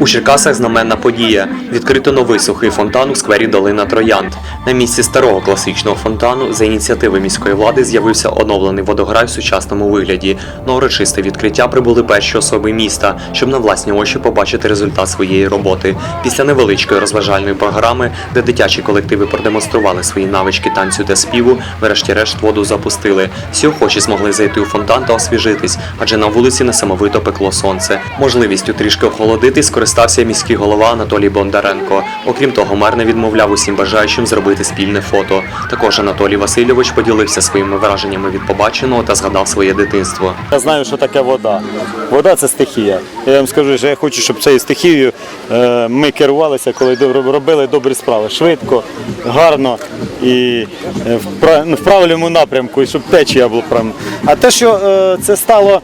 У Черкасах знаменна подія. Відкрито новий сухий фонтан у сквері Долина Троянд. На місці старого класичного фонтану за ініціативи міської влади з'явився оновлений водограй в сучасному вигляді. На урочисте відкриття прибули перші особи міста, щоб на власні очі побачити результат своєї роботи. Після невеличкої розважальної програми, де дитячі колективи продемонстрували свої навички танцю та співу, врешті-решт воду запустили. Всі охочі змогли зайти у фонтан та освіжитись, адже на вулиці несамовито пекло сонце. Можливістю трішки охолодити скористався міський голова Анатолій Бондаренко. Окрім того, мер не відмовляв усім бажаючим зробити спільне фото. Також Анатолій Васильович поділився своїми враженнями від побаченого та згадав своє дитинство. Я знаю, що таке вода. Вода це стихія. Я вам скажу, що я хочу, щоб цією стихією е, ми керувалися, коли робили добрі справи. Швидко, гарно і е, в ну, правильному напрямку, і щоб течія була правильна. А те, що е, це стало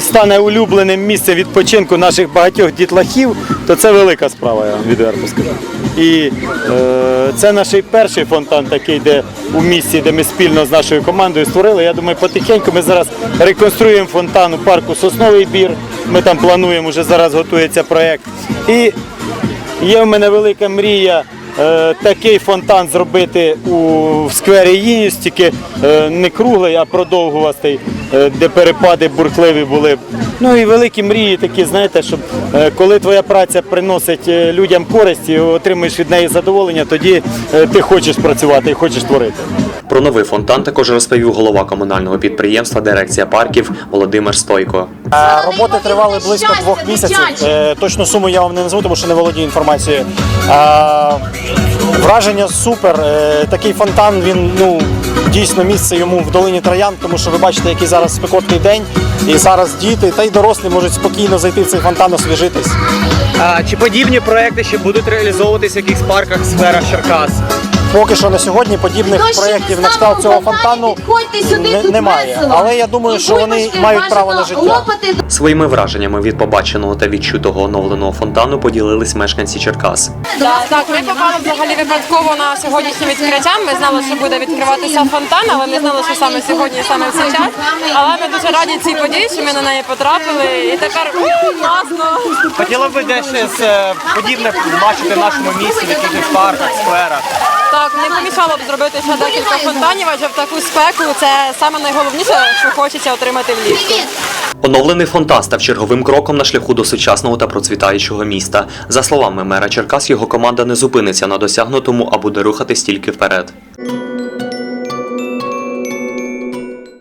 стане улюбленим місцем відпочинку наших багатьох дітлахів, то це велика справа, я вам відверто скажу. І е, це наш перший фонтан такий, де у місті, де ми спільно з нашою командою створили. Я думаю, потихеньку ми зараз реконструюємо фонтан у парку Сосновий бір. Ми там плануємо, вже зараз готується проєкт. І є в мене велика мрія. е, Такий фонтан зробити у в сквері Їніс, тільки е, не круглий, а продовгувастий, де перепади бурхливі були. Ну і великі мрії такі, знаєте, щоб е, коли твоя праця приносить е, людям користь і отримуєш від неї задоволення, тоді е, ти хочеш працювати і хочеш творити. Про новий фонтан також розповів голова комунального підприємства Дирекція парків Володимир Стойко. Е, Роботи тривали близько двох місяців. Е, Точну суму я вам не назву, тому що не володію інформацією. Е, Враження супер. Е, Такий фонтан, він ну дійсно місце йому в долині Троян, тому що ви бачите, який зараз спекотний день, і зараз діти та й дорослі можуть спокійно зайти в цей фонтан, освіжитись. А, чи подібні проекти ще будуть реалізовуватися в якихось парках, сферах Черкас? Поки що на сьогодні подібних Хто ще проєктів на кшталт цього фонтану підходьте сюди, не- тут немає. весело. Але я думаю, І що вони бульбашки мають право на бажано життя. лопати Своїми враженнями від побаченого та відчутого оновленого фонтану поділились мешканці Черкас. Так, так, ми попали взагалі випадково на сьогоднішнє відкриття. Ми знали, що буде відкриватися фонтан, але не знали, що саме сьогодні, саме в цей час. Але ми дуже раді цій події, що ми на неї потрапили. І тепер у, класно. Хотіли б десь е, подібне бачити в нашому місті, в якихось парках, сферах. Так, не помішало б зробити ще декілька фонтанів, адже в таку спеку це саме найголовніше, що хочеться отримати влітку. Оновлений фонтан став черговим кроком на шляху до сучасного та процвітаючого міста. За словами мера Черкас, його команда не зупиниться на досягнутому, а буде рухатись тільки вперед.